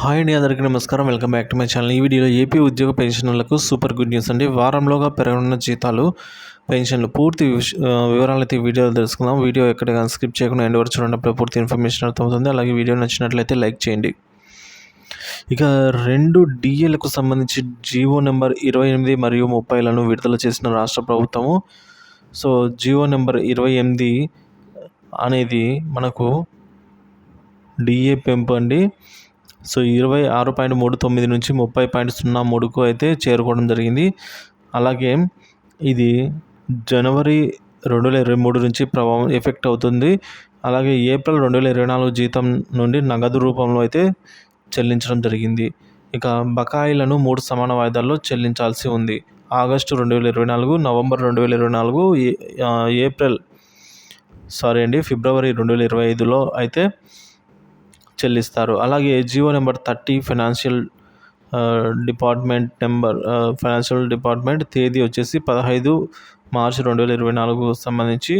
Hi అండి అందరికీ నమస్కారం. Welcome back to my channel. ఈ వీడియోలో ఏపీ ఉద్యోగ పెన్షనర్లకు సూపర్ గుడ్ న్యూస్ అండి. వారంలోగా పెరగనున్న జీతాలు పెన్షన్లు పూర్తి వివరాలు అయితే వీడియోలో తెలుసుకుందాం. వీడియో ఎక్కడ కానీ స్కిప్ చేయకుండా ఎండ్ వరకు చూడండి. పూర్తి ఇన్ఫర్మేషన్ అర్థమవుతుంది. అలాగే వీడియో నచ్చినట్లయితే లైక్ చేయండి. ఇక రెండు డిఏలకు సంబంధించి జీవో నెంబర్ ఇరవై ఎనిమిది మరియు ముప్పైలను విడుదల చేసిన రాష్ట్ర ప్రభుత్వము. సో జీవో నెంబర్ ఇరవై ఎనిమిది అనేది మనకు డిఏ పెంపు అండి. సో ఇరవై ఆరు పాయింట్ మూడు తొమ్మిది నుంచి ముప్పై పాయింట్ సున్నా మూడుకు అయితే చేరుకోవడం జరిగింది. అలాగే ఇది జనవరి రెండు వేల ఇరవై మూడు నుంచి ప్రభావం ఎఫెక్ట్ అవుతుంది. అలాగే ఏప్రిల్ రెండు వేల ఇరవై నాలుగు జీతం నుండి నగదు రూపంలో అయితే చెల్లించడం జరిగింది. ఇక బకాయిలను మూడు సమాన వాయిదాల్లో చెల్లించాల్సి ఉంది. ఆగస్టు రెండు వేల ఇరవై నాలుగు నవంబర్ రెండు వేల ఇరవై నాలుగు ఏ- ఏప్రిల్ సారీ అండి ఫిబ్రవరి రెండు వేల ఇరవై ఐదులో అయితే చెల్లిస్తారు. అలాగే Jio number thirty financial department number financial department తేదీ వచ్చేసి పదహైదు మార్చి రెండు వేల ఇరవై నాలుగు సంబంధించి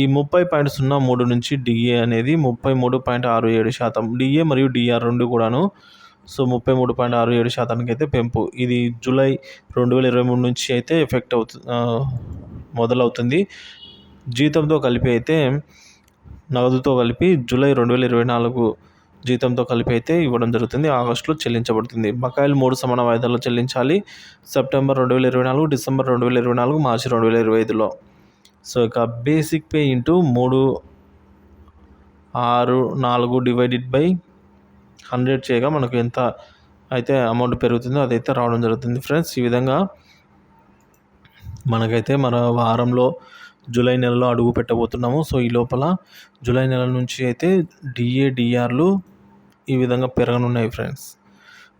ఈ ముప్పై పాయింట్ సున్నా మూడు నుంచి డిఏ అనేది ముప్పై మూడు పాయింట్ ఆరు ఏడు శాతం. డిఏ మరియు డిఆర్ రెండు కూడాను సో ముప్పై మూడు పాయింట్ ఆరు ఏడు శాతానికి అయితే పెంపు. ఇది జూలై రెండు వేల ఇరవై మూడు నుంచి అయితే ఎఫెక్ట్ అవుతుంది మొదలవుతుంది. జీతంతో కలిపి అయితే నగదుతో కలిపి జూలై రెండు వేల ఇరవై నాలుగు జీతంతో కలిపి అయితే ఇవ్వడం జరుగుతుంది. ఆగస్టులో చెల్లించబడుతుంది. బకాయిలు మూడు సమాన వాయిదాల్లో చెల్లించాలి. సెప్టెంబర్ రెండు వేల ఇరవై నాలుగు డిసెంబర్ రెండు వేల ఇరవై నాలుగు మార్చి రెండు వేల ఇరవై ఐదులో. సో ఇక బేసిక్ పే ఇంటూ మూడు ఆరు నాలుగు డివైడెడ్ బై హండ్రెడ్ చేయగా మనకు ఎంత అయితే అమౌంట్ పెరుగుతుందో అదైతే రావడం జరుగుతుంది ఫ్రెండ్స్. ఈ విధంగా మనకైతే మన వారంలో జూలై నెలలో అడుగు పెట్టబోతున్నాము. సో ఈ లోపల జూలై నెల నుంచి అయితే డిఏ డిఆర్లు ఈ విధంగా పెరగనున్నాయి ఫ్రెండ్స్.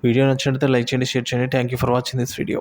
వీడియో నచ్చినట్లయితే లైక్ చేయండి షేర్ చేయండి. Thank you for watching this video.